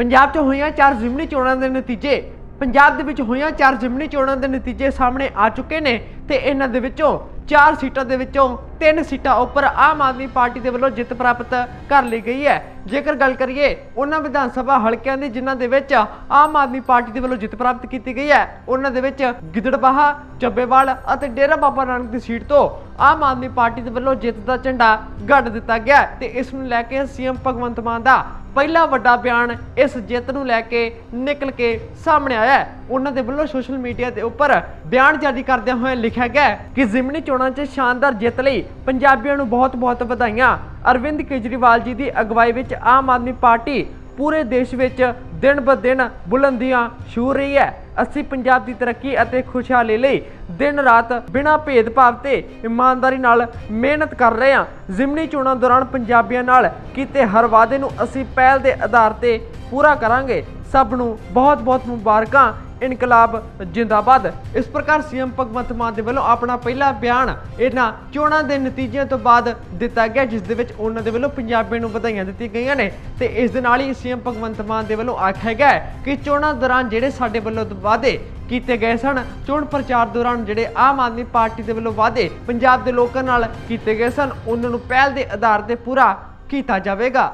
ਪੰਜਾਬ 'ਚ ਹੋਈਆਂ ਚਾਰ ਜ਼ਿਮਨੀ ਚੋਣਾਂ ਦੇ ਨਤੀਜੇ, ਪੰਜਾਬ ਦੇ ਵਿੱਚ ਹੋਈਆਂ ਚਾਰ ਜ਼ਿਮਨੀ ਚੋਣਾਂ ਦੇ ਨਤੀਜੇ ਸਾਹਮਣੇ ਆ ਚੁੱਕੇ ਨੇ ਤੇ ਇਹਨਾਂ ਦੇ ਵਿੱਚੋਂ ਚਾਰ ਸੀਟਾਂ ਦੇ ਵਿੱਚੋਂ ਤਿੰਨ ਸੀਟਾਂ ਉੱਪਰ ਆਮ ਆਦਮੀ ਪਾਰਟੀ ਦੇ ਵੱਲੋਂ ਜਿੱਤ ਪ੍ਰਾਪਤ ਕਰ ਲਈ ਗਈ ਹੈ। ਜੇਕਰ ਗੱਲ ਕਰੀਏ ਉਹਨਾਂ ਵਿਧਾਨ ਸਭਾ ਹਲਕਿਆਂ ਦੀ, ਜਿਨ੍ਹਾਂ ਦੇ ਵਿੱਚ ਆਮ ਆਦਮੀ ਪਾਰਟੀ ਦੇ ਵੱਲੋਂ ਜਿੱਤ ਪ੍ਰਾਪਤ ਕੀਤੀ ਗਈ ਹੈ, ਉਹਨਾਂ ਦੇ ਵਿੱਚ ਗਿੱਦੜਬਾਹਾ, ਚੱਬੇਵਾਲ ਅਤੇ ਡੇਰਾ ਬਾਬਾ ਨਾਨਕ ਦੀ ਸੀਟ ਤੋਂ ਆਮ ਆਦਮੀ ਪਾਰਟੀ ਦੇ ਵੱਲੋਂ ਜਿੱਤ ਦਾ ਝੰਡਾ ਗੱਡ ਦਿੱਤਾ ਗਿਆ ਹੈ ਤੇ ਇਸ ਨੂੰ ਲੈ ਕੇ ਸੀਐਮ ਭਗਵੰਤ ਮਾਨ ਦਾ ਪਹਿਲਾ ਵੱਡਾ ਬਿਆਨ ਇਸ ਜਿੱਤ ਨੂੰ ਲੈ ਕੇ ਨਿਕਲ ਕੇ ਸਾਹਮਣੇ ਆਇਆ ਉਹਨਾਂ ਦੇ ਵੱਲੋਂ ਸੋਸ਼ਲ ਮੀਡੀਆ ਦੇ ਉੱਪਰ ਬਿਆਨ ਜਾਰੀ ਕਰਦਿਆਂ ਹੋਏ ਲਿਖਿਆ ਗਿਆ ਕਿ ਜ਼ਿਮਨੀ ਚੋਣਾਂ 'ਚ ਸ਼ਾਨਦਾਰ ਜਿੱਤ ਲਈ ਪੰਜਾਬੀਆਂ ਨੂੰ ਬਹੁਤ-ਬਹੁਤ ਵਧਾਈਆਂ। ਅਰਵਿੰਦ ਕੇਜਰੀਵਾਲ ਜੀ ਦੀ ਅਗਵਾਈ ਵਿੱਚ ਆਮ ਆਦਮੀ ਪਾਰਟੀ ਪੂਰੇ ਦੇਸ਼ ਵਿੱਚ ਦਿਨ ਬ ਦਿਨ ਬੁਲੰਦੀਆਂ ਛੂ ਰਹੀ ਹੈ। ਅਸੀਂ ਪੰਜਾਬ ਦੀ ਤਰੱਕੀ ਅਤੇ ਖੁਸ਼ਹਾਲੀ ਲਈ ਦਿਨ ਰਾਤ ਬਿਨਾਂ ਭੇਦਭਾਵ ਤੇ ਇਮਾਨਦਾਰੀ ਨਾਲ ਮਿਹਨਤ ਕਰ ਰਹੇ ਹਾਂ। ਜ਼ਿਮਨੀ ਚੋਣਾਂ ਦੌਰਾਨ ਪੰਜਾਬੀਆਂ ਨਾਲ ਕੀਤੇ ਹਰ ਵਾਅਦੇ ਨੂੰ ਅਸੀਂ ਪਹਿਲ ਦੇ ਆਧਾਰ ਤੇ ਪੂਰਾ ਕਰਾਂਗੇ। ਸਭ ਨੂੰ ਬਹੁਤ-ਬਹੁਤ ਮੁਬਾਰਕਾਂ। ਇਨਕਲਾਬ ਜਿੰਦਾਬਾਦ। ਇਸ ਪ੍ਰਕਾਰ ਸੀਐਮ ਭਗਵੰਤ ਮਾਨ ਦੇ ਵੱਲੋਂ ਆਪਣਾ ਪਹਿਲਾ ਬਿਆਨ ਇਹਨਾਂ ਚੋਣਾਂ ਦੇ ਨਤੀਜਿਆਂ ਤੋਂ ਬਾਅਦ ਦਿੱਤਾ ਗਿਆ, ਜਿਸ ਦੇ ਵਿੱਚ ਉਹਨਾਂ ਦੇ ਵੱਲੋਂ ਪੰਜਾਬੀਆਂ ਨੂੰ ਵਧਾਈਆਂ ਦਿੱਤੀਆਂ ਗਈਆਂ ਨੇ। ਤੇ ਇਸ ਦੇ ਨਾਲ ਹੀ ਸੀਐਮ ਭਗਵੰਤ ਮਾਨ ਦੇ ਵੱਲੋਂ ਆਖਿਆ ਗਿਆ ਕਿ ਚੋਣਾਂ ਦੌਰਾਨ ਜਿਹੜੇ ਸਾਡੇ ਵੱਲੋਂ ਵਾਅਦੇ ਕੀਤੇ ਗਏ ਸਨ, ਚੋਣ ਪ੍ਰਚਾਰ ਦੌਰਾਨ ਜਿਹੜੇ ਆਮ ਆਦਮੀ ਪਾਰਟੀ ਦੇ ਵੱਲੋਂ ਵਾਅਦੇ ਪੰਜਾਬ ਦੇ ਲੋਕਾਂ ਨਾਲ ਕੀਤੇ ਗਏ ਸਨ, ਉਹਨਾਂ ਨੂੰ ਪਹਿਲ ਦੇ ਆਧਾਰ ਤੇ ਪੂਰਾ ਕੀਤਾ ਜਾਵੇਗਾ।